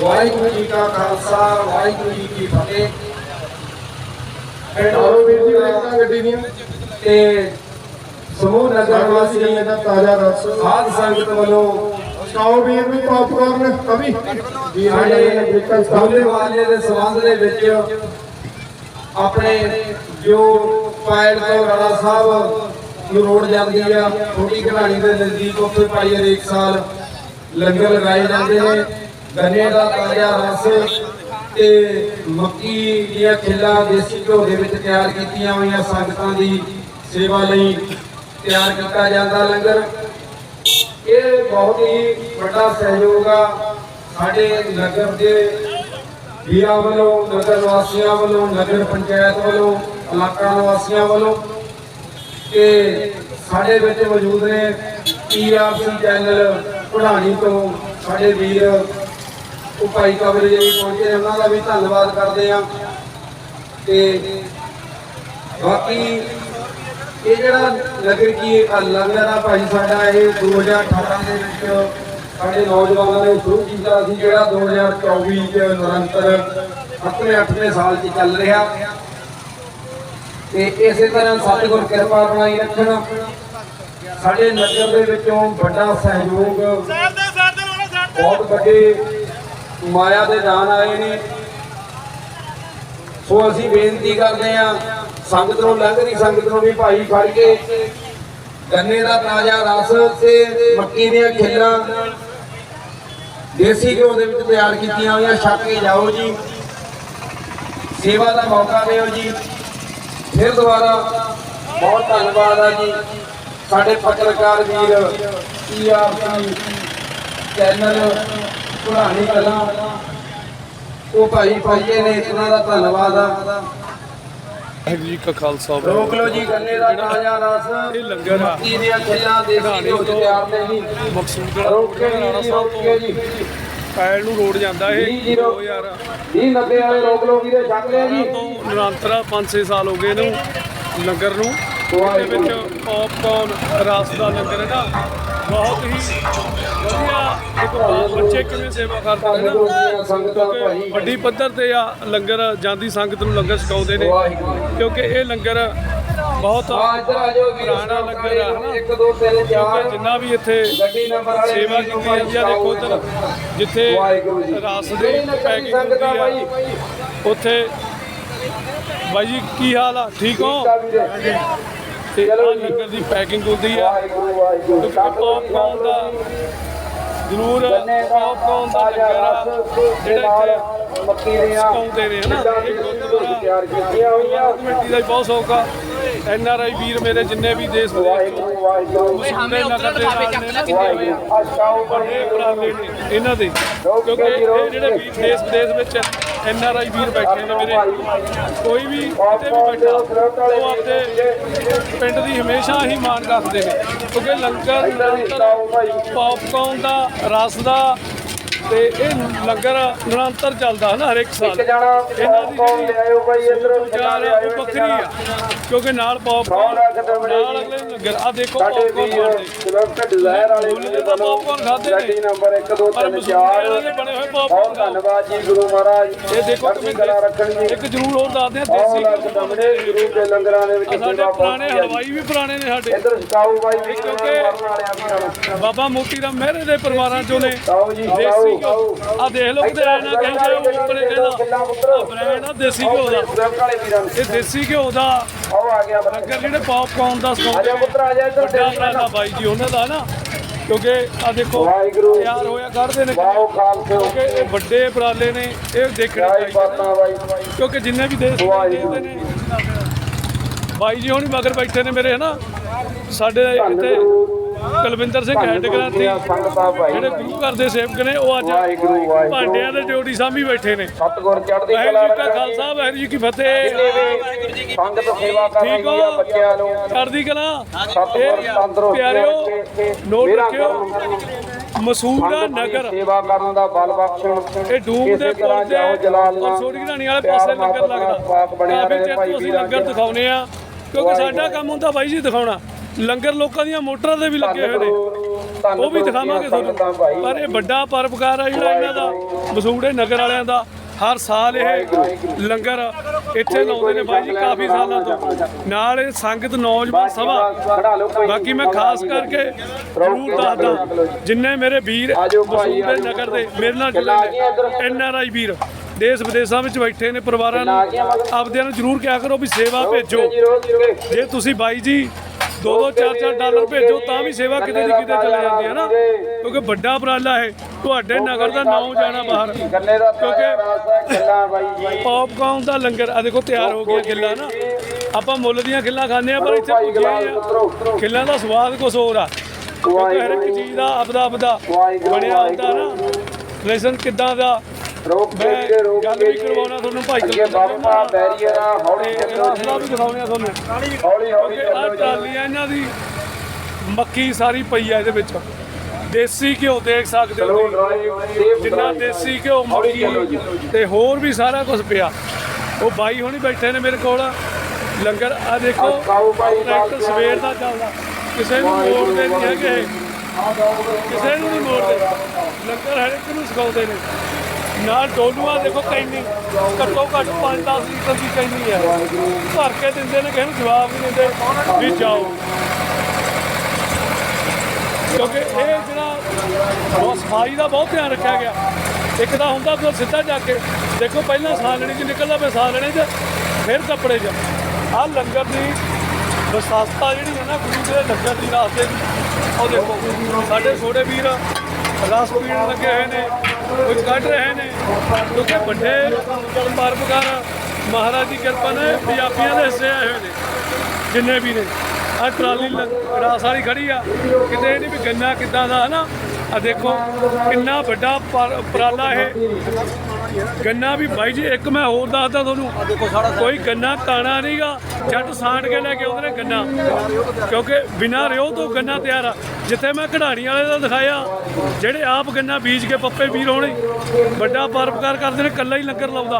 ਵਾਹਿਗੁਰੂ ਜੀ ਕਾ ਖਾਲਸਾ ਵਾਹਿਗੁਰੂ ਜੀ ਕੀ ਫਤਿਹ। ਆਓ ਵੀਰ ਜੀ ਬ੍ਰੇਕਾਂ ਗੱਡੀ ਦੀਆਂ। ਤੇ ਸਮੂਹ ਨਗਰ ਵਾਸੀ ਦਾ ਤਾਜ਼ਾ ਰਸ। ਸਾਧ ਸੰਗਤ ਵੱਲੋਂ ਸਕਾਓ ਵੀਰ ਵੀ ਪੌਪਕਾਰਨ ਕਵੀ। ਵੀਰ ਸਾਡੇ ਦੋਲੇ ਵਾਲੇ ਦੇ ਸੰਬੰਧ ਦੇ ਵਿੱਚ ਆਪਣੇ ਜੋ ਪਾਇਲ ਤੋਂ ਰਾਣਾ ਸਾਹਿਬ ਨੂੰ ਰੋਡ ਜਾਂਦੀ ਆ ਛੋਟੀ ਘਰਾਣੀ ਦੇ ਨਜ਼ਦੀਕ ਉੱਥੇ ਭਾਈ ਹਰੇਕ ਸਾਲ ਲੰਗਰ ਲਗਾਏ ਜਾਂਦੇ ਨੇ। ਗੰਨੇ ਦਾ ਤਾਜ਼ਾ ਰਸ ਤੇ ਮੱਕੀ ਦੀਆਂ ਖਿੱਲਾਂ ਦੇਸੀ ਘਿਓ ਦੇ ਵਿੱਚ ਤਿਆਰ ਕੀਤੀਆਂ ਹੋਈਆਂ ਸੰਗਤਾਂ ਦੀ ਸੇਵਾ ਲਈ ਤਿਆਰ ਕੀਤਾ ਜਾਂਦਾ ਲੰਗਰ। ਇਹ ਬਹੁਤ ਹੀ ਵੱਡਾ ਸਹਿਯੋਗ ਆ ਸਾਡੇ ਨਗਰ ਦੇ ਵੀਰਾਂ ਵੱਲੋਂ, ਨਗਰ ਵਾਸੀਆਂ ਵੱਲੋਂ, ਨਗਰ ਪੰਚਾਇਤ ਵੱਲੋਂ, ਇਲਾਕਾ ਨਿਵਾਸੀਆਂ ਵੱਲੋਂ ਤੇ ਸਾਡੇ ਵਿੱਚ ਮੌਜੂਦ ਨੇ ਟੀਆਰਸੀ ਚੈਨਲ ਪੜਾਣੀ ਤੋਂ ਸਾਡੇ ਵੀਰ ਉਹ ਭਾਈ ਕਵਰੇਜ ਜੀ ਪਹੁੰਚੇ ਨੇ, ਉਹਨਾਂ ਦਾ ਵੀ ਧੰਨਵਾਦ ਕਰਦੇ ਆ ਤੇ ਬਾਕੀ ਇਹ ਜਿਹੜਾ ਨਗਰ ਕੀ ਅ, ਲੰਗਰ ਆ ਭਾਈ ਸਾਡਾ ਇਹ 2018 ਦੇ ਵਿੱਚ ਸਾਡੇ ਨੌਜਵਾਨਾਂ ਨੇ ਸ਼ੁਰੂ ਕੀਤਾ ਸੀ ਜਿਹੜਾ 2024 ਚ ਨਿਰੰਤਰ ਆਪਣੇ 8ਵੇਂ ਸਾਲ ਚ ਚੱਲ ਰਿਹਾ। ਤੇ ਇਸੇ ਤਰ੍ਹਾਂ ਸਤਿਗੁਰ ਕਿਰਪਾ ਬਣਾਈ ਰੱਖਣ। ਸਾਡੇ ਨਗਰ ਦੇ ਵਿੱਚੋਂ ਵੱਡਾ ਸਹਿਯੋਗ ਬਹੁਤ ਵੱਡੇ ਮਾਇਆ ਦੇ ਦਾਨ ਆਏ ਨੇ। ਸੋ ਅਸੀਂ ਬੇਨਤੀ ਕਰਦੇ ਆ ਸੰਗਤ ਨੂੰ ਲੰਘਦੀ ਸੰਗਤ ਨੂੰ ਵੀ ਭਾਈ ਫੜ ਕੇ ਗੰਨੇ ਦਾ ਤਾਜ਼ਾ ਰਸ ਤੇ ਮੱਕੀ ਦੀਆਂ ਖਿੱਲਾਂ ਦੇਸੀ ਘਿਓ ਦੇ ਵਿੱਚ ਤਿਆਰ ਕੀਤੀਆਂ ਹੋਈਆਂ, ਛੱਕ ਕੇ ਜਾਓ ਜੀ। ਸੇਵਾ ਦਾ ਮੌਕਾ ਦਿਓ ਜੀ। ਫਿਰ ਦੁਬਾਰਾ ਬਹੁਤ ਧੰਨਵਾਦ ਆ ਜੀ। ਸਾਡੇ ਪੱਤਰਕਾਰ ਵੀਰ ਪੀਆਰਪੀ ਚੈਨਲ ਪੁਰਾਣੀ ਕਲਾ ਉਹ ਭਾਈ ਪਹੁੰਚੇ ਨੇ ਇਹਨਾਂ ਦਾ ਧੰਨਵਾਦ ਆ। ਵਾਹਿਗੁਰੂ ਜੀ ਕਾ ਖਾਲਸਾ ਰੋਕ ਲਓ ਜੀ ਗੰਨੇ ਦਾ ਤਾਜ਼ਾ ਰਸ। ਇਹ ਲੰਗਰ ਆ। ਮੱਕੀ ਦੀਆਂ ਖਿੱਲਾਂ ਦੇਸੀ ਘਿਓ ਚ ਤਿਆਰ ਨੇ ਜੀ। ਮਕਸੂਦ ਰੋਕ ਕੇ ਰਾਣਾ ਜੀ ਸਾਹਿਬ ਜੀ। ਪੈਲ ਨੂੰ ਰੋਡ ਜਾਂਦਾ ਇਹ। ਵੀਹ ਜ਼ੀਰੋ। 2000 ਜੀ 90 ਵਾਲੇ ਰੋਕ ਲਓ ਵੀਰੇ ਛੱਕ ਲਿਆ ਜੀ। ਤੋਂ ਨਿਰੰਤਰ 5-6 ਸਾਲ ਹੋ ਗਏ ਇਹਨੂੰ ਲੰਗਰ ਨੂੰ। ਇਹਦੇ ਵਿੱਚ ਪੌਪਕਾਰਨ ਰਸ ਦਾ ਲੰਗਰ ਹੈ ਨਾ। ਬਹੁਤ ਹੀ ਵਧੀਆ ਦੇਖੋ ਬੱਚੇ ਕਿਵੇਂ ਸੇਵਾ ਕਰਦੇ ਨੇ ਕਿਉਂਕਿ ਵੱਡੀ ਪੱਧਰ ਤੇ ਆ ਲੰਗਰ, ਜਾਂਦੀ ਸੰਗਤ ਨੂੰ ਲੰਗਰ ਛਕਾਉਂਦੇ ਨੇ। ਕਿਉਂਕਿ ਇਹ ਲੰਗਰ ਬਹੁਤ ਪੁਰਾਣਾ ਲੰਗਰ ਆ ਕਿਉਂਕਿ ਜਿੰਨਾ ਵੀ ਇੱਥੇ ਸੇਵਾ ਵੀਰ ਨੂੰ ਕੀਤੀ ਜਾਂਦੀ ਆ, ਦੇਖੋ ਉੱਧਰ ਜਿੱਥੇ ਵਾਹਿਗੁਰੂ ਜੀ ਰਸ ਦੀ ਪੈਕਿੰਗ ਆ ਹੁੰਦੀ ਆ, ਉੱਥੇ ਬਾਈ ਜੀ, ਕੀ ਹਾਲ ਆ? ਠੀਕ ਹੋ? ਤੇ ਆਹ ਲੰਗਰ ਦੀ ਪੈਕਿੰਗ ਹੁੰਦੀ ਆ। ਪੌਪਕਾਰਨ ਦਾ ਜ਼ਰੂਰ ਪੌਪਕਾਰਨ ਦਾ ਤਾਜ਼ਾ ਲੰਗਰ ਆ ਰਸ ਦੇ ਜਿਹੜਾ ਨਾਲ ਇੱਥੇ ਮੱਕੀ ਦੀਆਂ ਸਕਾਉਂਦੇ ਨੇ ਹਨਾ ਖਿੱਲਾਂ ਇਹ ਦੇਸੀ ਘਿਓ ਚ ਗੁਰਦੁਆਰਾ ਤਿਆਰ ਕੀਤੀਆਂ ਹੋਈਆਂ। ਕਮੇਟੀ ਦਾ ਵੀ ਬਹੁਤ ਸ਼ੌਕ ਆ। ਐਨ ਆਰ ਆਈ ਵੀਰ ਮੇਰੇ ਜਿੰਨੇ ਵੀ ਦੇਸ਼ ਵਿਦੇਸ਼ ਤੋਂ ਵਾਹਿਗੁਰੂ ਵਾਹਿਗੁਰੂ। ਮਸੂਦੇ ਨਗਰ ਦੇ ਨਾਲ ਨੇ ਨਾ। ਜਿੰਨੇ ਵੀ ਵਾਹਿਗੁਰੂ ਅਸ਼ਕਾਉ ਬੜੇ ਉਪਰਾਲੇ ਨੇ ਇਹਨਾਂ ਦੇ। ਕਿਉਂਕਿ ਇਹ ਜਿਹੜੇ ਵੀਰ ਦੇਸ਼ ਵਿਦੇਸ਼ ਵਿੱਚ ਐਨ ਆਰ ਆਈ ਵੀਰ ਬੈਠੇ ਨੇ ਮੇਰੇ। ਕੋਈ ਵੀ ਕਿਤੇ ਵੀ ਬੈਠਾ, ਉਹ ਆਪਣੇ ਪਿੰਡ ਦੀ ਹਮੇਸ਼ਾ ਹੀ ਮਾਣ ਰੱਖਦੇ ਨੇ। ਕਿਉਂਕਿ ਲੰਗਰ ਨਿਰੰਤਰ ਦਾ, ਰਸ ਦਾ ਤੇ ਇਹ ਲੰਗਰ ਨਿਰੰਤਰ ਚੱਲਦਾ ਨਾ ਹਰ ਇੱਕ ਸਾਲ ਇਹਨਾਂ ਦੀ ਜਿਹੜੀ ਲਿਆਇਓ ਭਾਈ ਇੱਧਰ ਵਿਚਾਰ ਆ ਉਹ ਵੱਖਰੀ ਆ ਕਿਉਂਕਿ ਨਾਲ ਪੌਪਕਾਰਨ ਨਾਲ ਅਗਲੇ ਨੂੰ ਲੰਗਰ ਆ ਦੇਖੋ ਪੌਪਕਾਰਨ ਖਾਂਦੇ ਨੇ। ਗੱਡੀ ਨੰਬਰ 1 2 ਪਰ 3 ਮਸੂਦ ਇਹਨਾਂ 4 ਦੇ ਬਣੇ ਹੋਏ ਬਹੁਤ ਪੌਪਕਾਰਨ ਧੰਨਵਾਦ ਜੀ ਗੁਰੂ ਮਹਾਰਾਜ। ਇਹ ਦੇਖੋ ਚੜ੍ਹਦੀ ਕਿਵੇਂ ਕਲਾ ਰੱਖਣ ਜੀ ਇੱਕ ਜ਼ਰੂਰ ਹੋਰ ਦੱਸਦੇ ਆ ਦੇਸੀ ਲੱਖ ਦਮੜੇ ਗੁਰੂ ਦੇ ਲੰਗਰਾਂ ਦੇ ਵਿੱਚ ਸਾਡੇ ਪੁਰਾਣੇ ਹਲਵਾਈ ਵੀ ਪੁਰਾਣੇ ਨੇ ਸਾਡੇ। ਇੱਧਰ ਸਕਾਉ ਬਾਈ ਕਿਉਂਕਿ ਬਾਬਾ ਮੋਤੀ ਰਾਮ ਮਹਿਰੇ ਦੇ ਪਰਿਵਾਰਾਂ ਚੋਂ ਨੇ। ਦੇਸੀ ਘਿਓ ਆ ਦੇਖ ਲਓ ਕਿਤੇ ਐਨਾ ਕਹਿੰਦੇ ਉਹ ਕਹਿੰਦਾ ਬ੍ਰਾਂਡ ਆ ਦੇਸੀ ਘਿਓ ਦਾ ਇਹ ਦੇਸੀ ਘਿਓ ਦਾ ਆਓ ਜਿਹੜੇ ਪੌਪਕਾਰਨ ਦਾ ਆ ਆ ਬਾਈ ਜੀ ਉਹਨਾਂ ਦਾ ਨਾ ਕਿਉਂਕਿ ਆ ਦੇਖੋ ਤਿਆਰ ਹੋਇਆ ਕਰਦੇ ਨੇ ਕਿਉਂਕਿ ਇਹ ਵੱਡੇ ਉਪਰਾਲੇ ਨੇ ਇਹ ਦੇਖਣਾ ਜੈ ਕਿਉਂਕਿ ਜਿੰਨੇ ਵੀ ਦੇਸ਼ ਵਾਹਿਗੁਰੂ। ਨੇ ਬਾਈ ਜੀ ਹੁਣੀ ਮਗਰ ਬੈਠੇ ਨੇ ਮੇਰੇ ਹਨਾ ਸਾਡੇ ਇੱਥੇ ਕੁਲਵਿੰਦਰ ਸਿੰਘ ਹੈਡ ਗ੍ਰੰਥੀ ਸੰਗਤਾਂ ਭਾਈ ਜਿਹੜੇ ਗੁਰੂ ਘਰ ਦੇ ਸੇਵਕ ਨੇ ਉਹ ਅੱਜ ਭਾਂਡਿਆਂ ਦੇ ਡਿਊਟੀ ਸਾਂਭੀ ਬੈਠੇ ਨੇ। ਸਤਿਗੁਰ ਚੜ੍ਹਦੀ ਕਲਾ ਵਾਹਿਗੁਰੂ ਜੀ ਕਾ ਰੱਖਣ ਖਾਲਸਾ ਵਾਹਿਗੁਰੂ ਜੀ ਕੀ ਫਤਿਹ। ਸੰਗਤ ਸੇਵਾ ਕਰ ਠੀਕ ਰਹੀ ਆ ਹੋ? ਬੱਚਿਆਂ ਨੂੰ। ਚੜ੍ਹਦੀ ਕਲਾ। ਸਤਿਗੁਰ ਇਹ ਤੰਦਰੁਸਤ ਪਿਆਰਿਓ ਰੱਖੇ ਨੋਟ ਰੱਖਿਓ ਦੀ ਨਗਰ। ਸੇਵਾ ਕਰਨ ਦਾ ਬਲ ਬਖਸ਼ਣ। ਇਹ ਡੂਮ ਦੇ ਪੁੱਲ ਔਰ ਸੋੜੀ ਘਰਾਣੀ ਵਾਲੇ ਪਾਸੇ ਲੰਗਰ ਲੱਗਦਾ। ਕਾਫੀ ਰਹੇ ਚਿਰ ਭਾਈ ਤੋਂ ਅਸੀਂ ਲੰਗਰ ਦਿਖਾਉਨੇ ਆ ਕਿਉਂਕਿ ਸਾਡਾ ਕੰਮ ਹੁੰਦਾ ਬਾਈ ਜੀ ਦਿਖਾਉਣਾ। ਲੰਗਰ ਲੋਕਾਂ ਦੀਆਂ ਮੋਟਰਾਂ ਤੇ ਵੀ ਲੱਗੇ ਹੋਏ ਨੇ। ਉਹ ਵੀ ਦਿਖਾਵਾਂਗੇ ਤੁਹਾਨੂੰ। ਪਰ ਇਹ ਵੱਡਾ ਪਰਪਕਾਰ ਆ ਜਿਹੜਾ ਇਹਨਾਂ ਦਾ ਮਸੂੜੇ ਨਗਰ ਵਾਲਿਆਂ ਦਾ। ਹਰ ਸਾਲ ਇਹ ਲੰਗਰ ਇੱਥੇ ਲਾਉਂਦੇ ਨੇ ਬਾਈ ਜੀ, ਕਾਫੀ ਸਾਲਾਂ ਤੋਂ। ਨਾਲ ਇਹ ਸੰਗਤ, ਨੌਜਵਾਨ ਸਭਾ। ਬਾਕੀ ਮੈਂ ਖਾਸ ਕਰਕੇ ਜ਼ਰੂਰ ਦੱਸਦਾ, ਜਿੰਨੇ ਮੇਰੇ ਵੀਰ ਮਸੂੜੇ ਨਗਰ ਦੇ ਮੇਰੇ ਨਾਲ ਜੁੜੇ ਨੇ, ਐਨ ਆਰ ਆਈ ਵੀਰ ਦੇਸ਼ ਵਿਦੇਸ਼ਾਂ ਵਿੱਚ ਬੈਠੇ ਨੇ, ਪਰਿਵਾਰਾਂ ਨੂੰ, ਆਪਦਿਆਂ ਨੂੰ ਜ਼ਰੂਰ ਕਿਹਾ ਕਰੋ ਵੀ ਸੇਵਾ ਭੇਜੋ। ਜੇ ਤੁਸੀਂ ਬਾਈ ਜੀ ਦੋ ਦੋ ਚਾਰ ਚਾਰ ਡਾਲਰ ਭੇਜੋ ਤਾਂ ਵੀ ਸੇਵਾ ਕਿਤੇ ਦੀ ਕਿਤੇ ਚਲੇ ਜਾਂਦੀ ਹੈ ਨਾ। ਕਿਉਂਕਿ ਵੱਡਾ ਉਪਰਾਲਾ ਹੈ ਤੁਹਾਡੇ ਨਗਰ ਦਾ ਨਾਮ ਜਾਣਾ ਬਾਹਰ। ਗੰਨੇ ਦਾ ਕਿਉਂਕਿ ਪੌਪਕਾਰਨ ਦਾ ਲੰਗਰ ਆ ਦੇਖੋ ਤਿਆਰ ਹੋ ਗਿਆ ਗਿੱਲਾ ਨਾ। ਆਪਾਂ ਮੁੱਲ ਦੀਆਂ ਖਿੱਲਾਂ ਖਾਂਦੇ ਆ ਪਰ ਇੱਥੇ ਪੁੱਜੇ ਆ। ਖਿੱਲਾਂ ਦਾ ਸਵਾਦ ਕੁਝ ਹੋਰ ਆ। ਹਰ ਇੱਕ ਚੀਜ਼ ਦਾ ਆਪਦਾ ਆਪਦਾ ਬਣਿਆ ਹੁੰਦਾ ਨਾ। ਲੈਸਨ ਕਿੱਦਾਂ ਦਾ ਰੋਕ ਮੈਂ ਕੇ ਰੋਕ ਗੱਲ ਵੀ ਕਰਵਾਉਣਾ ਤੁਹਾਨੂੰ ਭਾਈ ਅੱਗੇ ਬਾਬਾ ਬੈਰੀਅਰ ਆ ਹੌਲੀ ਚੱਲੋ ਅਸਲਾ ਵੀ ਦਿਖਾਉਣੇ ਆ ਤੁਹਾਨੂੰ। ਹੌਲੀ ਹੌਲੀ ਕਿਉਂਕਿ ਆਹ ਟਰਾਲੀਆਂ ਇਹਨਾਂ ਦੀ ਮੱਕੀ ਸਾਰੀ ਪਈ ਆ ਇਹਦੇ ਵਿੱਚ। ਦੇਸੀ ਘਿਓ ਦੇਖ ਸਕਦੇ ਹੋ ਜਿੰਨਾ ਦੇਸੀ ਘਿਓ ਮੱਕੀ ਤੇ ਹੋਰ ਵੀ ਸਾਰਾ ਕੁਝ ਪਿਆ। ਉਹ ਬਾਈ ਹੁਣੀ ਬੈਠੇ ਨੇ ਮੇਰੇ ਕੋਲ। ਲੰਗਰ ਆ ਦੇਖੋ ਟਰੈਕਟਰ ਸਵੇਰ ਦਾ ਚੱਲਦਾ। ਕਿਸੇ ਨੂੰ ਮੋੜਦੇ ਨਹੀਂ ਹੈਗੇ। ਕਿਸੇ ਨੂੰ ਨਹੀਂ ਮੋੜਦੇ। ਲੰਗਰ ਹਰ ਇੱਕ ਨੂੰ ਸਿਖਾਉਂਦੇ ਨੇ। ਨਾਲ ਡੋਲੂਆ ਦੇਖੋ ਕੈਨੀ, ਘੱਟੋ ਘੱਟ 5-10 ਲੀਟਰ ਦੀ ਕੈਨੀ ਹੈ। ਭਰ ਕੇ ਦਿੰਦੇ ਨੇ, ਕਿਸੇ ਨੂੰ ਜਵਾਬ ਨਹੀਂ ਦਿੰਦੇ, ਵੀ ਜਾਓ। ਕਿਉਂਕਿ ਇਹ ਜਿਹੜਾ ਬਹੁਤ ਸਫ਼ਾਈ ਦਾ ਬਹੁਤ ਧਿਆਨ ਰੱਖਿਆ ਗਿਆ। ਇੱਕ ਤਾਂ ਹੁੰਦਾ ਫਿਰ ਸਿੱਧਾ ਜਾ ਕੇ, ਦੇਖੋ ਪਹਿਲਾਂ ਸਾਲਣੀ 'ਚ ਨਿਕਲਦਾ, ਫਿਰ ਸਾਲਣੇ 'ਚ, ਫਿਰ ਕੱਪੜੇ 'ਚ। ਆਹ ਲੰਗਰ ਦੀ ਵਿਸਾਸਤਾ ਜਿਹੜੀ ਹੈ ਨਾ, ਗੁਰੂ ਦੇ ਲੰਗਰ ਦੀ ਰਾਸਤੇ ਦੀ ਉਹ ਦੇਖੋ, ਸਾਡੇ ਛੋਟੇ ਵੀਰ ਰਸ ਪੀਣ ਲੱਗੇ ਹੋਏ ਨੇ। ਕੁਝ ਕੱਢ ਰਹੇ ਨੇ। ਕਿਉਂਕਿ ਵੱਡੇ ਪਰਪਕਾਰ ਮਹਾਰਾਜ ਦੀ ਕਿਰਪਾ ਨੇ ਪੰਜਾਬੀਆਂ ਦੇ ਹਿੱਸੇ ਆਏ ਹੋਏ ਨੇ, ਜਿੰਨੇ ਵੀ ਨੇ। ਆ ਟਰਾਲੀ ਲ- ਰਾਸ ਵਾਲੀ ਖੜੀ ਆ। ਕਿਤੇ ਨਹੀਂ ਵੀ ਗੰਨਾ ਕਿੱਦਾਂ ਦਾ, ਹਨਾ? ਆ ਦੇਖੋ, ਕਿੰਨਾ ਵੱਡਾ ਪਰ- ਉਪਰਾਲਾ ਇਹ। ਗੰਨਾ ਵੀ ਬਾਈ ਜੀ, ਇੱਕ ਮੈਂ ਹੋਰ ਦੱਸਦਾ ਤੁਹਾਨੂੰ। ਕੋਈ ਗੰਨਾ ਕਾਣਾ ਨਹੀਂਗਾ। ਜੱਟ ਸਾਂਟ ਕੇ ਲੈ ਕੇ ਆਉਂਦੇ ਨੇ ਗੰਨਾ। ਕਿਉਂਕਿ ਬਿਨਾਂ ਰਿਓ ਤੋਂ ਗੰਨਾ ਤਿਆਰ ਆ। ਜਿੱਥੇ ਮੈਂ ਕਢਾਣੀ ਵਾਲੇ ਦਾ ਦਿਖਾਇਆ, ਜਿਹੜੇ ਆਪ ਗੰਨਾ ਬੀਜ ਕੇ ਪੱਪੇ ਵੀਰ ਹੋਣੇ, ਵੱਡਾ ਪਰਪਕਾਰ ਕਰਦੇ ਨੇ ਕੱਲਾ ਹੀ ਲੰਗਰ ਲਾਉਂਦਾ।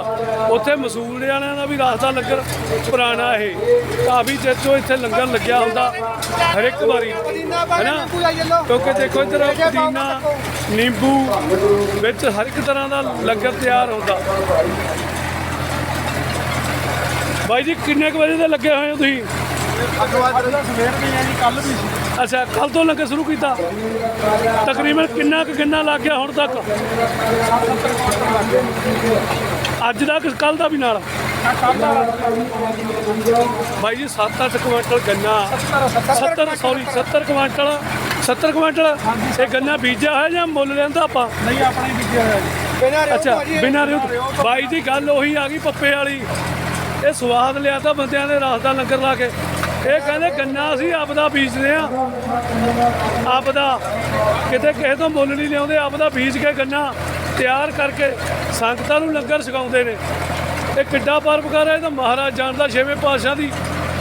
ਉੱਥੇ ਮਸੂਲ ਵਾਲਿਆਂ ਦਾ ਵੀ ਰਾਸਤਾ ਲੰਗਰ ਪੁਰਾਣਾ ਇਹ। ਕਾਫੀ ਚਿਰ ਤੋਂ ਇੱਥੇ ਲੰਗਰ ਲੱਗਿਆ ਹੁੰਦਾ, ਹਰ ਇੱਕ ਵਾਰੀ। ਹੈਨਾ? ਕਿਉਂਕਿ ਦੇਖੋ ਇੱਧਰ ਪੁਦੀਨਾ, ਨਿੰਬੂ, ਵਿੱਚ ਹਰ ਇੱਕ ਤਰ੍ਹਾਂ ਦਾ ਲੰਗਰ ਤਿਆਰ ਹੁੰਦਾ। ਬਾਈ ਜੀ, ਕਿੰਨੇ ਕੁ ਵਜੇ ਦੇ ਲੱਗੇ ਹੋਏ ਹੋ ਤੁਸੀਂ? ਸਵੇਰ ਵੀ ਹੈ ਜੀ ਕੱਲ ਵੀ ਸੀ ਅੱਛਾ ਕੱਲ ਤੋਂ ਲੰਗਰ ਸ਼ੁਰੂ ਕੀਤਾ। ਤਕਰੀਬਨ ਕਿੰਨਾ ਕੁ ਗੰਨਾ ਲੱਗ ਗਿਆ ਹੁਣ ਤੱਕ? ਅੱਜ ਦਾ ਕੱਲ ਦਾ ਵੀ ਨਾਲ? ਬਾਈ ਜੀ 7-8 ਕੁਇੰਟਲ ਗੰਨਾ। 70 ਸੌਰੀ 70 ਕੁਇੰਟਲ 70 ਕੁਇੰਟਲ। ਇਹ ਗੰਨਾ ਬੀਜਿਆ ਹੋਇਆ ਜਾਂ ਮੁੱਲ ਲੈਂਦਾ ਆਪਾਂ? ਨਹੀਂ, ਆਪਣੇ ਬੀਜਿਆ ਹੋਇਆ ਅੱਛਾ ਬਿਨਾਂ ਰਿਓ ਬਾਈ ਦੀ ਗੱਲ ਉਹੀ ਆ ਗਈ ਪੱਪੇ ਵਾਲੀ। ਇਹ ਸਵਾਦ ਲਿਆ ਤਾਂ ਬੰਦਿਆਂ ਨੇ ਰਾਸ ਦਾ ਲੰਗਰ ਲਾ ਕੇ। ਇਹ ਕਹਿੰਦੇ ਗੰਨਾ ਅਸੀਂ ਆਪਦਾ ਬੀਜਦੇ ਆ ਆਪਦਾ ਕਿਤੇ ਕਿਸੇ ਤੋਂ ਮੁੱਲ ਨਹੀਂ ਲਿਆਉਂਦੇ ਆਪਦਾ ਬੀਜ ਕੇ ਗੰਨਾ ਤਿਆਰ ਕਰਕੇ ਸੰਗਤਾਂ ਨੂੰ ਲੰਗਰ ਛਕਾਉਂਦੇ ਨੇ। ਇਹ ਕਿੱਡਾ ਪਰਪਕਾਰ ਹੈ ਇਹ ਤਾਂ ਮਹਾਰਾਜ ਜਾਣਦਾ ਛੇਵੇਂ ਪਾਤਸ਼ਾਹ ਦੀ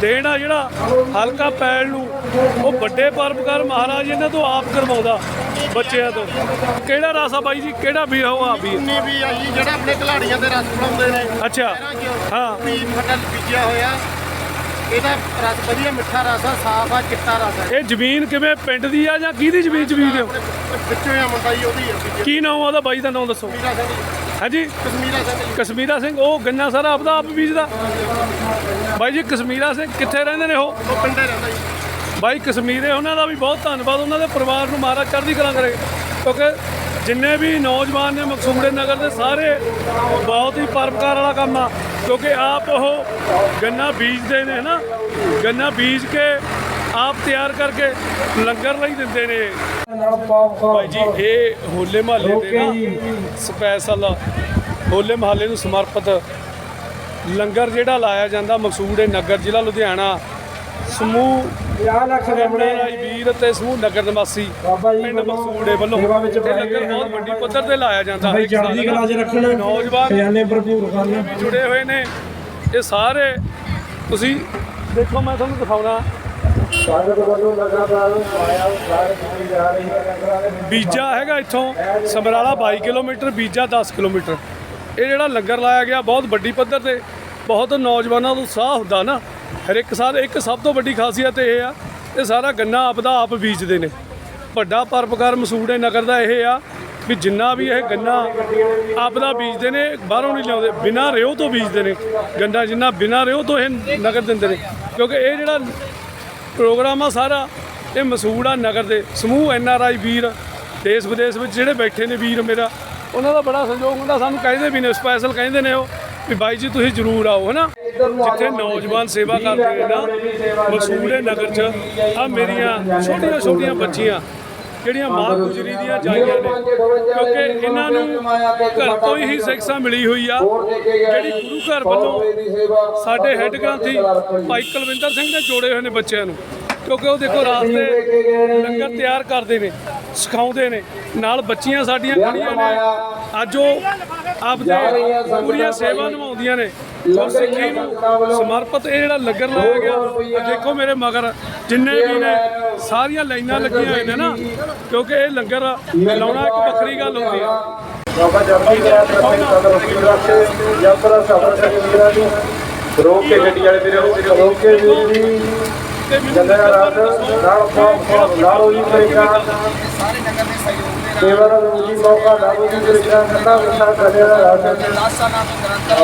ਦੇਣ ਆ ਜਿਹੜਾ ਹਲਕਾ ਪੈਣ ਨੂੰ। ਉਹ ਵੱਡੇ ਪਰਪਕਾਰ ਮਹਾਰਾਜ ਇਹਨਾਂ ਤੋਂ ਆਪ ਕਰਵਾਉਂਦਾ। ਬੱਚਿਆਂ ਤੋਂ। ਕਿਹੜਾ ਰਸ ਆ ਬਾਈ ਜੀ? ਕਿਹੜਾ ਵੀ ਉਹ ਆ ਵੀ ਉਨੀ ਵੀ ਆ ਜੀ ਜਿਹੜਾ ਆਪਣੇ ਖਿਲਾੜੀਆਂ ਦੇ ਰਸ ਬਣਾਉਂਦੇ ਨੇ। ਅੱਛਾ। ਹਾਂ। ਵੀ ਫਟਲ ਬੀਜਿਆ ਹੋਇਆ। ਇਹਦਾ ਰਸ ਵਧੀਆ ਮਿੱਠਾ ਰਸ ਆ ਸਾਫ਼ ਆ ਚਿੱਟਾ ਰਸ ਆ। ਇਹ ਜ਼ਮੀਨ ਕਿਵੇਂ ਪਿੰਡ ਦੀ ਆ ਜਾਂ ਕਿਹਦੀ ਜ਼ਮੀਨ ਚ ਬੀਜਦੇ ਹੋ? ਵਿੱਚੋਂ ਆ ਮੁੰਡਾ ਜੀ ਉਹਦੀ ਆ ਬੀਜਿਆ ਕੀ ਨਾਮ ਉਹਦਾ ਬਾਈ ਦਾ ਨਾਮ ਦੱਸੋ? ਕਸ਼ਮੀਰਾ ਸਿੰਘ ਜੀ, ਹਾਂਜੀ? ਕਸ਼ਮੀਰਾ ਸਿੰਘ ਜੀ। ਕਸ਼ਮੀਰਾ ਸਿੰਘ ਉਹ ਗੰਨਾ ਸਾਰਾ ਆਪਦਾ ਆਪ ਬੀਜਦਾ? ਬਾਈ ਜੀ ਕਸ਼ਮੀਰਾ ਸਿੰਘ ਕਿੱਥੇ ਰਹਿੰਦੇ ਨੇ ਉਹ? ਉਹ ਪਿੰਡੇ ਰਹਿੰਦਾ ਜੀ। ਬਾਈ ਕਸ਼ਮੀਰੇ ਉਹਨਾਂ ਦਾ ਵੀ ਬਹੁਤ ਧੰਨਵਾਦ ਉਹਨਾਂ ਦੇ ਪਰਿਵਾਰ ਨੂੰ ਮਹਾਰਾਜ ਚੜ੍ਹਦੀ ਕਲਾ ਕਰੇ। ਕਿਉਂਕਿ ਜਿੰਨੇ ਵੀ ਨੌਜਵਾਨ ਨੇ ਮਕਸੂਮੜੇ ਨਗਰ ਦੇ ਸਾਰੇ ਬਹੁਤ ਹੀ ਪਰਪਕਾਰ ਵਾਲਾ ਕੰਮ ਆ। ਕਿਉਂਕਿ ਆਪ ਉਹ ਗੰਨਾ ਬੀਜਦੇ ਨੇ ਨਾ ਗੰਨਾ ਬੀਜ ਕੇ ਆਪ ਤਿਆਰ ਕਰਕੇ ਲੰਗਰ ਲਈ ਦਿੰਦੇ ਨੇ। ਭਾਈ ਜੀ ਇਹ ਹੋਲੇ ਮਹੱਲੇ ਦੇ ਨਾ ਸਪੈਸ਼ਲ ਹੋਲੇ ਮਹੱਲੇ ਨੂੰ ਸਮਰਪਿਤ ਲੰਗਰ ਜਿਹੜਾ ਲਾਇਆ ਜਾਂਦਾ ਮਕਸੂੜੇ ਨਗਰ ਜ਼ਿਲ੍ਹਾ ਲੁਧਿਆਣਾ। ਸਮੂਹ 50 ਲੱਖ ਰਾਈ ਵੀਰ ਤੇ ਸਮੂਹ ਨਗਰ ਨਿਵਾਸੀ ਪਿੰਡ ਮਕਸੂੜੇ ਵੱਲੋਂ। ਇਹ ਲੰਗਰ ਬਹੁਤ ਵੱਡੀ ਪੱਧਰ ਤੇ ਲਾਇਆ ਜਾਂਦਾ। ਸਾਲ ਚੜ੍ਹਦੀ ਕਲਾ 'ਚ ਰੱਖਣ ਨੌਜਵਾਨ ਖਜ਼ਾਨੇ ਭਰਪੂਰ ਕਰਨ। ਵੀ ਜੁੜੇ ਹੋਏ ਨੇ ਇਹ ਸਾਰੇ ਤੁਸੀਂ ਦੇਖੋ ਮੈਂ ਤੁਹਾਨੂੰ ਦਿਖਾਉਣਾ। ਸੰਗਤ ਵੱਲੋਂ ਲਗਾਤਾਰ ਆਇਆ ਸਾਰੇ ਕੀਤੀ ਜਾ ਰਹੀ ਹੈ। ਲੰਗਰਾਂ ਦੇ ਬੀਜਾ ਹੈਗਾ ਇੱਥੋਂ ਸਮਰਾਲਾ 22 ਕਿਲੋਮੀਟਰ ਬੀਜਾ 10 ਕਿਲੋਮੀਟਰ। ਇਹ ਜਿਹੜਾ ਲੰਗਰ ਲਾਇਆ ਗਿਆ ਬਹੁਤ ਵੱਡੀ ਪੱਧਰ ਤੇ। ਬਹੁਤ ਨੌਜਵਾਨਾਂ ਦਾ ਉਤਸ਼ਾਹ ਹੁੰਦਾ ਨਾ। ਹਰ ਇੱਕ ਸਾਲ ਇੱਕ ਸਭ ਤੋਂ ਵੱਡੀ ਖਾਸੀਅਤ ਇਹ ਆ, ਇਹ ਸਾਰਾ ਗੰਨਾ ਆਪਦਾ ਆਪ ਬੀਜਦੇ ਨੇ। ਵੱਡਾ ਪਰਪਕਾਰ ਮਸੂੜੇ ਨਗਰ ਦਾ ਇਹ ਆ ਵੀ ਜਿੰਨਾ ਵੀ ਇਹ ਗੰਨਾ ਆਪਦਾ ਬੀਜਦੇ ਨੇ, ਬਾਹਰੋਂ ਨਹੀਂ ਲਿਆਉਂਦੇ, ਬਿਨਾਂ ਰਿਓ ਤੋਂ ਬੀਜਦੇ ਨੇ। ਗੰਨਾ ਜਿੰਨਾ ਬਿਨਾਂ ਰਿਓ ਤੋਂ ਇਹ ਨਗਰ ਦਿੰਦੇ ਨੇ। ਕਿਉਂਕਿ ਇਹ ਜਿਹੜਾ ਪ੍ਰੋਗਰਾਮ ਆ ਸਾਰਾ, ਇਹ ਮਸੂੜਾ ਨਗਰ ਦੇ। ਸਮੂਹ ਐਨ ਆਰ ਆਈ ਵੀਰ, ਦੇਸ਼ ਵਿਦੇਸ਼ ਵਿੱਚ ਜਿਹੜੇ ਬੈਠੇ ਨੇ ਵੀਰ ਮੇਰਾ, ਉਹਨਾਂ ਦਾ ਬੜਾ ਸਹਿਯੋਗ ਹੁੰਦਾ, ਸਾਨੂੰ ਕਹਿੰਦੇ ਵੀ ਨੇ ਸਪੈਸ਼ਲ ਕਹਿੰਦੇ ਨੇ ਉਹ ਵੀ ਬਾਈ ਜੀ, ਤੁਸੀਂ ਜ਼ਰੂਰ ਆਓ, ਹਨਾ? ਜਿੱਥੇ ਨੌਜਵਾਨ ਸੇਵਾ ਕਰਦੇ ਨੇ ਨਾ ਮਸੂੜੇ ਨਗਰ 'ਚ। ਆ ਮੇਰੀਆਂ ਛੋਟੀਆਂ ਛੋਟੀਆਂ ਬੱਚੀਆਂ ਜਿਹੜੀਆਂ ਮਾਂ ਗੁਜਰੀ ਦੀਆਂ ਜਾਈਆਂ ਨੇ ਕਿਉਂਕਿ ਇਹਨਾਂ ਨੂੰ ਘਰ ਤੋਂ ਹੀ ਸਿੱਖਿਆ ਮਿਲੀ ਹੋਈ ਆ। ਜਿਹੜੀ ਗੁਰੂ ਘਰ ਵੱਲੋਂ ਸਾਡੇ ਹੈੱਡ ਗ੍ਰੰਥੀ ਭਾਈ ਕੁਲਵਿੰਦਰ ਸਿੰਘ ਨੇ ਜੋੜੇ ਹੋਏ ਨੇ ਬੱਚਿਆਂ ਨੂੰ। ਕਿਉਂਕਿ ਉਹ ਦੇਖੋ ਰਾਸਤੇ ਲੰਗਰ ਤਿਆਰ ਕਰਦੇ ਨੇ ਸਿਖਾਉਂਦੇ ਨੇ। ਨਾਲ ਬੱਚੀਆਂ ਸਾਡੀਆਂ ਖੜੀਆਂ ਨੇ। ਅੱਜ ਉਹ ਆਪਦੇ ਪੂਰੀਆਂ ਸੇਵਾ ਨਿਭਾਉਂਦੀਆਂ ਨੇ। ਉਹ ਸਿੱਖੀ ਨੂੰ ਸਮਰਪਿਤ ਇਹ ਜਿਹੜਾ ਲੰਗਰ ਲਾਇਆ ਗਿਆ ਦੇਖੋ ਮੇਰੇ ਮਗਰ ਜਿੰਨੇ ਵੀ ਨੇ ਸਾਰੀਆਂ ਲਾਈਨਾਂ ਲੱਗੀਆਂ ਹੋਈਆਂ ਨੇ ਨਾ ਕਿਉਂਕਿ ਇਹ ਲੰਗਰ ਲਾਉਣਾ ਇੱਕ ਵੱਖਰੀ ਗੱਲ ਹੁੰਦੀ ਆ ਬਾਬਾ ਜਪੀ ਗਿਆ ਤੇ ਆਪਣੇ ਤੰਦਰੁਸਤੀ ਰੱਖੇ ਯਾਤਰਾ ਸਫਰ ਕਰੇ ਵੀਰਾਂ ਨੂੰ ਰੋਕ ਕੇ ਗੱਡੀ ਵਾਲੇ ਵੀਰੇ ਰੋਕ ਕੇ ਵੀਰ ਜੀ ਜੰਗਲ ਰਾਤ ਨਾਲ ਪਾਪ ਲਾਰੋ ਜੀ ਕਰੇਗਾ ਸਾਰੇ ਨਗਰ ਦੇ ਸਹਿਯੋਗ ਦੇ ਸੇਵਾ ਦਾ ਰੂਜੀ ਮੌਕਾ ਲਾਰੋ ਜੀ ਕਰੇਗਾ ਠੰਡਾ ਵਿਸਾ ਕਰੇ ਰਾਤ 10 ਸਾਲਾਂ ਤੋਂ ਨਿਰੰਤਰ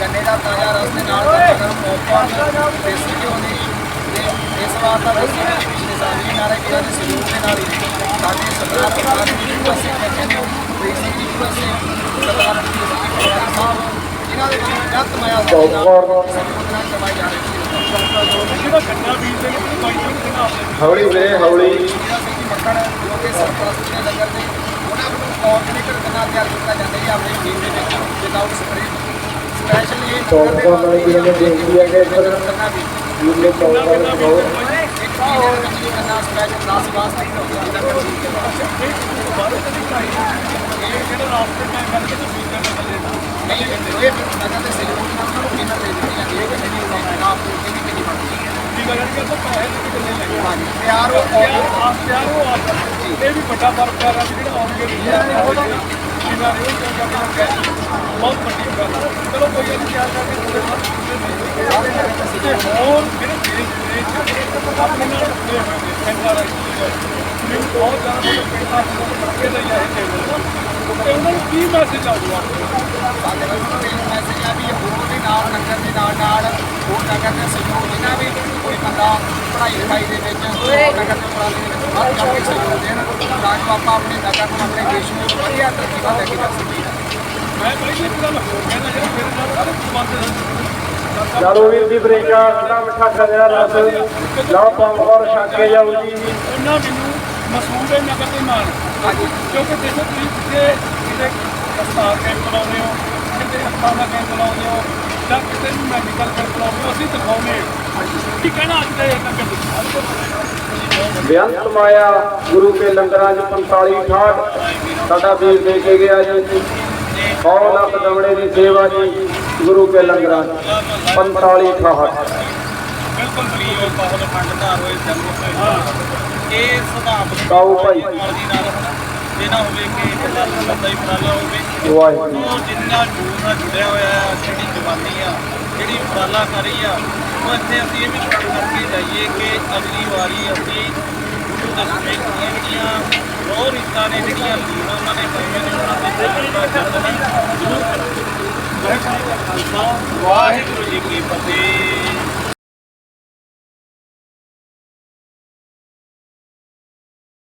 ਗੰਨੇ ਦਾ ਤਾਜ਼ਾ ਰਸ ਦੇ ਨਾਲ ਪੌਪਾ ਦੇਸੀ ਘਿਓ ਦੀ ਤੇ ਇਸ ਵਾਰ ਦਾ ਦੇਸੀ ਵੀ ਨਾਰੇ ਵੀਰਾਂ ਦੇ ਸਹਿਯੋਗ ਦੇ ਨਾਲ ਸਾਡੇ ਸਰਦਾਰ ਪਰਿਵਾਰ ਦੀ ਪਾਸੇ ਨੇ ਪ੍ਰੀਤ ਸਿੰਘ ਜੀ ਪਾਸੇ ਸਰਦਾਰ ਸਾਹਿਬ ਇਹਨਾਂ ਦੇ ਵਿੱਚ ਜਗਤ ਮਾਇਆ ਦੇ ਨਾਲ ਸਹਿਯੋਗ ਨਾਲ ਕਰਵਾਈ ਜਾ ਰਹੀ ਹੈ ਨੇ ਜੀ ਨੂੰ ਹੌਲੀ ਵੀਰੇ ਹੌਲੀ। ਜਿਹੜਾ ਸਿੰਘ ਜੀ ਮੱਖਣ ਜੋ ਕਿ ਸਰਪ੍ਰਸਤ ਨੇ ਨਗਰ ਦੇ ਉਹਨਾਂ ਵੱਲੋਂ ਆਰਗੈਨਿਕ ਗੰਨਾ ਤਿਆਰ ਕੀਤਾ ਜਾਂਦਾ ਹੈ ਆਪਣੇ ਖੇਤ ਦੇ ਵਿੱਚ ਵਿਦਆਊਟ ਸਪਰੇ ਸਪੈਸ਼ਲ ਇਹ ਕੌਣ ਨਗਰ ਕੌਣ ਵਾਲੇ ਵੀਰਾਂ ਨੇ ਬੇਨਤੀ ਹੈ ਕਿ ਇੱਧਰ ਗੰਨਾ ਵੀ ਵੀਰੇ ਕੌਣ ਵਾਲੇ ਬਹੁਤ ਇੱਕ ਹੋਰ ਗੰਨਾ ਸਪੈਸ਼ਲ 10 ਵਾਸਤੇ ਹੀ ਹੁੰਦਾ ਹੈ ਨਗਰ ਦੀ ਇਹ ਜਿਹੜਾ ਰਾਸਤੇ ਮੈਂ ਕਰਕੇ ਤੇ ਬੀਜਣ ਦਾ ਥੱਲੇ ਨਾ ਨਹੀਂ ਇਹ ਤਿਆਰ ਹੋ ਤਿਆਰ ਆਪ ਤਿਆਰ ਹੋ ਆਪ ਇਹ ਵੀ ਵੱਡਾ ਫ਼ਰਕ ਹੈ ਜਿਹੜਾ ਆਉਣਗੇ ਜਿਨ੍ਹਾਂ ਨੇ ਉਹ ਕਿਉਂਕਿ ਬਹੁਤ ਵੱਡੀ ਗੱਲ ਹੈ ਚਲੋ ਕੋਈ ਨਹੀਂ ਤਿਆਰ ਕਰਕੇ ਥੋੜੇ ਬਾਅਦ ਤੇ ਹੋਰ ਜਿਹੜੇ ਦੇਸ਼ ਵਿਦੇਸ਼ ਆਪਣੇ ਨਾਲ ਜੁੜੇ ਹੋਏ ਨੇ ਸੈਂਟਰ ਆਈ ਮੈਨੂੰ ਬਹੁਤ ਜ਼ਿਆਦਾ ਤੁਹਾਡੇ ਪਿੰਡ ਦਾ ਬਹੁਤ ਬਰਕੇ ਦਾ ਹੀ ਹੈ ਇਹ ਚੈਨਲ ਤੇ ਉਹਨਾਂ ਨੂੰ ਕੀ ਮੈਸੇਜ ਆਊਗਾ ਆ ਵੀ ਹੋਰ ਵੀ ਨਾਲ ਨਗਰ ਦੇ ਨਾਲ ਨਾਲ ਹੋਰ ਨਗਰ ਦੇ ਸਹਿਯੋਗ ਜਿੰਨਾ ਵੀ ਕੋਈ ਬੰਦਾ ਪੜ੍ਹਾਈ ਲਿਖਾਈ ਦੇ ਵਿੱਚ ਨਗਰ ਦੇ ਉਪਰਾਲੇ ਦੇ ਵਿੱਚ ਵੱਧ ਚੜ੍ਹ ਕੇ ਸਹਿਯੋਗ ਦੇਣ ਤਾਂ ਜੋ ਆਪਾਂ ਆਪਣੇ ਨਗਰ ਨੂੰ ਆਪਣੇ ਦੇਸ਼ ਨੂੰ ਵਧੀਆ ਤਰੱਕੀ ਵੱਲ ਲੈ ਕੇ ਜਾ ਸਕੀਏ। ਮੈਂ ਕਹਿਣਾ ਜਿਹੜਾ ਮੇਰੇ ਨਾਲ ਬੰਦੇ ਨੇ ਚਲੋ ਵੀਰ ਜੀ ਬਰੇਕਾ ਠੰਡਾ ਮਿੱਠਾ ਖਲਿਆ ਰਸ ਲਓ ਪਾਪ ਔਰ ਛੱਕੇ ਜਾਓ ਜੀ। ਉਹਨਾਂ ਮੈਨੂੰ ਮਸੂਲ ਦੇ ਨਗਰ ਦੇ ਮਾਣ ਕਿਉਂਕਿ ਦੇਖੋ ਤੁਸੀਂ ਕਿਤੇ ਕਿਤੇ ਕੈਂਪ ਲਾਉਂਦੇ ਹੋ ਅੱਖਾਂ ਦਾ ਕੈਂਪ ਲਾਉਂਦੇ ਹੋ ਜਾਂ ਕਿਤੇ ਵੀ ਮੈਡੀਕਲ ਕੈਂਪ ਲਾਉਂਦੇ ਹੋ ਅਸੀਂ ਦਿਖਾਉਂਦੇ ਹਾਂ। ਕੀ ਕਹਿਣਾ ਅੱਜ ਦੇ ਨਗਰ ਦੇ ਬੇਅੰਤ ਮਾਇਆ ਗੁਰੂ ਕੇ ਲੰਗਰਾਂ 'ਚ 45 68 ਸਾਡਾ ਵੀਰ ਦੇ ਕੇ ਗਿਆ ਜੀ। ਸੌ ਲੱਖ ਦਮੜੇ ਦੀ ਸੇਵਾ ਜੀ ਗੁਰੂ ਕੇ ਲੰਗਰਾਂ 'ਚ। 45 68 ਬਿਲਕੁਲ ਹੋਏ ਬਹੁਤ ਖੰਡਦਾਰ ਹੋਏ ਜਨਮ ਇਹ ਸੁਭਾਅ ਕਾਊ ਭਾਈ। ਇਹ ਨਾ ਹੋਵੇ ਕਿ ਇਕੱਲਾ ਬੰਦਾ ਹੀ ਉਪਰਾਲਾ ਹੋਵੇ। ਵਾਹਿਗੁਰੂ। ਉਹ ਜਿੰਨਾ ਜੂਨ ਨਾਲ ਜੁੜਿਆ ਹੋਇਆ ਹੈ ਜਿਹੜੀ ਜਵਾਨੀ ਆ ਜਿਹੜੀ ਉਪਰਾਲਾ ਕਰੀ ਆ ਉਹ ਇੱਥੇ ਅਸੀਂ ਇਹ ਵੀ ਕੰਮ ਕਰਕੇ ਜਾਈਏ ਕਿ ਅਗਲੀ ਵਾਰੀ ਅਸੀਂ ਗੁਰੂ ਦੇ ਦੀਆਂ ਜਿਹੜੀਆਂ ਬਹੁਤ ਰੀਤਾਂ ਨੇ ਜਿਹੜੀਆਂ ਲੀਨਾਂ ਉਹਨਾਂ ਨੇ ਪਾਈਆਂ ਨੇ ਉਹਨਾਂ ਦੇ ਕਰਨਾ ਜ਼ਰੂਰ ਕਰਾਂਗੇ ਵਾਹਿਗੁਰੂ ਜੀ ਕਾ ਖਾਲਸਾ ਵਾਹਿਗੁਰੂ ਜੀ ਕੀ ਫਤਿਹ।